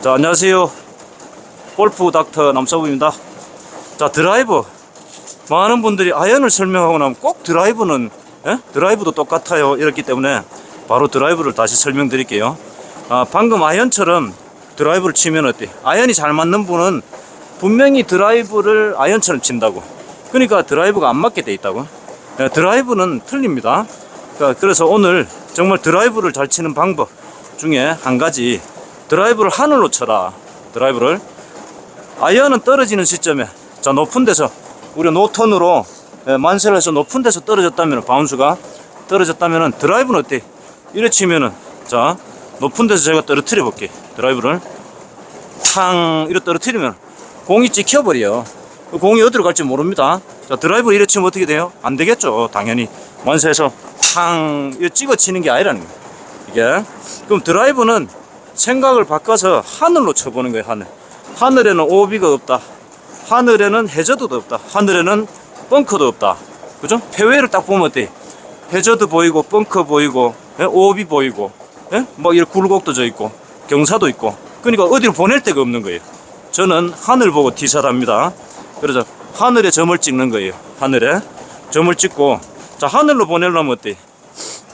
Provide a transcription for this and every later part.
자, 안녕하세요. 골프 닥터 남서부입니다. 자, 드라이브. 많은 분들이 아이언을 설명하고 나면 꼭 드라이브는, 예? 드라이브도 똑같아요. 이렇기 때문에 바로 드라이브를 다시 설명드릴게요. 아, 방금 아이언처럼 드라이브를 치면 어때? 아이언이 잘 맞는 분은 분명히 드라이브를 아이언처럼 친다고. 그러니까 드라이브가 안 맞게 돼 있다고. 예, 드라이브는 틀립니다. 그러니까 그래서 오늘 정말 드라이브를 잘 치는 방법 중에 한 가지 드라이브를 하늘로 쳐라. 드라이브를. 아이언은 떨어지는 시점에 자 높은 데서 우리 노턴으로 예, 만세를 해서 높은 데서 떨어졌다면 바운스가 떨어졌다면은 드라이브는 어때? 이래 치면은 자 높은 데서 제가 떨어뜨려 볼게. 드라이브를. 탕 이래 떨어뜨리면 공이 찍혀버려. 그 공이 어디로 갈지 모릅니다. 자 드라이브 이래 치면 어떻게 돼요? 안 되겠죠. 당연히 만세해서 탕 이래 찍어 치는 게 아니라는 거예요. 이게. 그럼 드라이브는 생각을 바꿔서 하늘로 쳐보는 거예요 하늘 하늘에는 오비가 없다 하늘에는 해저드도 없다 하늘에는 벙커도 없다 그죠? 페웨이를 딱 보면 어때? 해저드 보이고 벙커 보이고 예? 오비 보이고 예? 뭐 이렇게 굴곡도 져 있고 경사도 있고 그러니까 어디로 보낼 데가 없는 거예요 저는 하늘 보고 티샷합니다 그래서 하늘에 점을 찍는 거예요 하늘에 점을 찍고 자 하늘로 보내려면 어때?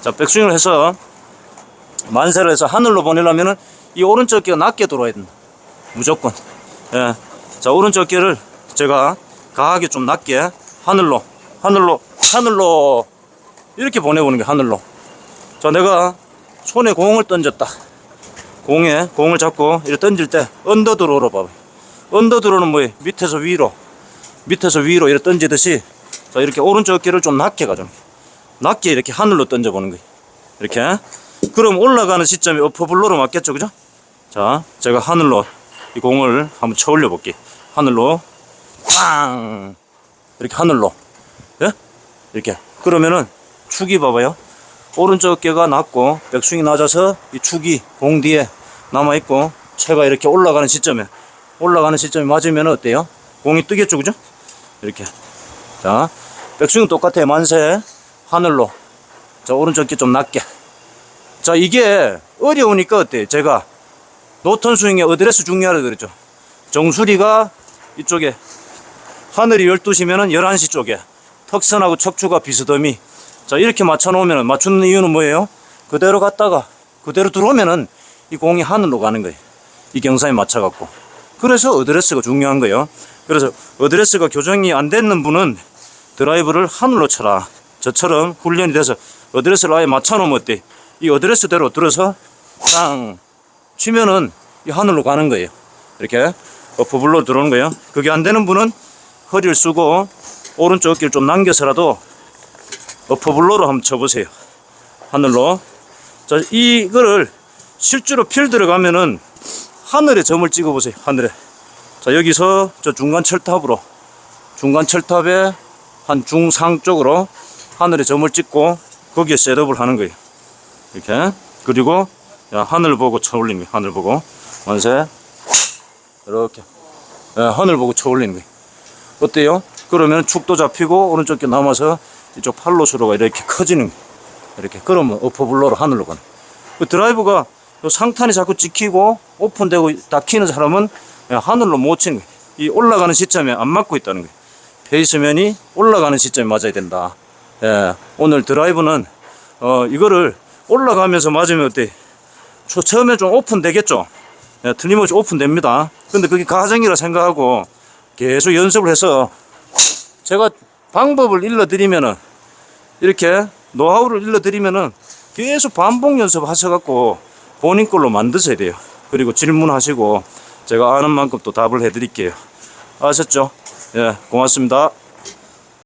자 백스윙을 해서 만세를 해서 하늘로 보내려면은 이 오른쪽 어깨가 낮게 들어와야 된다. 무조건. 예. 자, 오른쪽 어깨를 제가 강하게 좀 낮게 하늘로, 하늘로, 하늘로 이렇게 보내보는 게 하늘로. 자, 내가 손에 공을 던졌다. 공에 공을 잡고 이렇게 던질 때 언더 드로우로 봐봐. 언더 드로우는 뭐예요? 밑에서 위로, 밑에서 위로 이렇게 던지듯이 자, 이렇게 오른쪽 어깨를 좀 낮게 가죠. 낮게 이렇게 하늘로 던져보는 거예요. 이렇게. 그럼 올라가는 시점이 어퍼블로로 맞겠죠, 그죠? 자, 제가 하늘로 이 공을 한번 쳐 올려 볼게. 하늘로 꽝 이렇게 하늘로 예? 이렇게 그러면은 축이 봐봐요. 오른쪽 어깨가 낮고 백스윙이 낮아서 이 축이 공 뒤에 남아 있고 채가 이렇게 올라가는 시점에 올라가는 시점에 맞으면 어때요? 공이 뜨겠죠, 그죠? 이렇게 자, 백스윙 똑같아요. 만세 하늘로 자 오른쪽 어깨 좀 낮게 자 이게 어려우니까 어때 제가 노턴 스윙의 어드레스 중요하다 그랬죠. 정수리가 이쪽에 하늘이 12시면은 11시 쪽에 턱선하고 척추가 비스듬히. 자 이렇게 맞춰 놓으면 맞추는 이유는 뭐예요? 그대로 갔다가 그대로 들어오면은 이 공이 하늘로 가는 거예요. 이 경사에 맞춰 갖고. 그래서 어드레스가 중요한 거예요. 그래서 어드레스가 교정이 안 되는 분은 드라이브를 하늘로 쳐라. 저처럼 훈련이 돼서 어드레스를 아예 맞춰 놓으면 어때? 이 어드레스대로 들어서 땅 치면은 이 하늘로 가는 거예요. 이렇게 어퍼블로 들어오는 거예요. 그게 안 되는 분은 허리를 쓰고 오른쪽 어깨를 좀 남겨서라도 어퍼블로로 한번 쳐보세요. 하늘로. 자, 이거를 실제로 필드를 가면은 하늘에 점을 찍어보세요. 하늘에. 자, 여기서 저 중간 철탑으로 중간 철탑에 한 중상 쪽으로 하늘에 점을 찍고 거기에 셋업을 하는 거예요. 이렇게. 그리고 야, 하늘 보고 쳐 올리는 거예요. 하늘 보고. 만세. 이렇게. 예, 하늘 보고 쳐 올리는 거예요. 어때요? 그러면 축도 잡히고 오른쪽 게 남아서 이쪽 팔로스로가 이렇게 커지는 거예요. 이렇게. 그러면 어퍼블로로 하늘로 가는. 그 드라이브가 요 상탄이 자꾸 찍히고 오픈되고 닫히는 사람은 야, 하늘로 못 치는 거예요. 이 올라가는 시점에 안 맞고 있다는 거예요. 페이스면이 올라가는 시점에 맞아야 된다. 예, 오늘 드라이브는 어, 이거를 올라가면서 맞으면 어때? 초, 처음에 좀 오픈되겠죠? 예, 틀림없이 오픈됩니다. 근데 그게 과정이라 생각하고 계속 연습을 해서 제가 방법을 일러드리면은 이렇게 노하우를 일러드리면은 계속 반복 연습하셔갖고 본인 걸로 만드셔야 돼요. 그리고 질문하시고 제가 아는 만큼 또 답을 해드릴게요. 아셨죠? 예, 고맙습니다.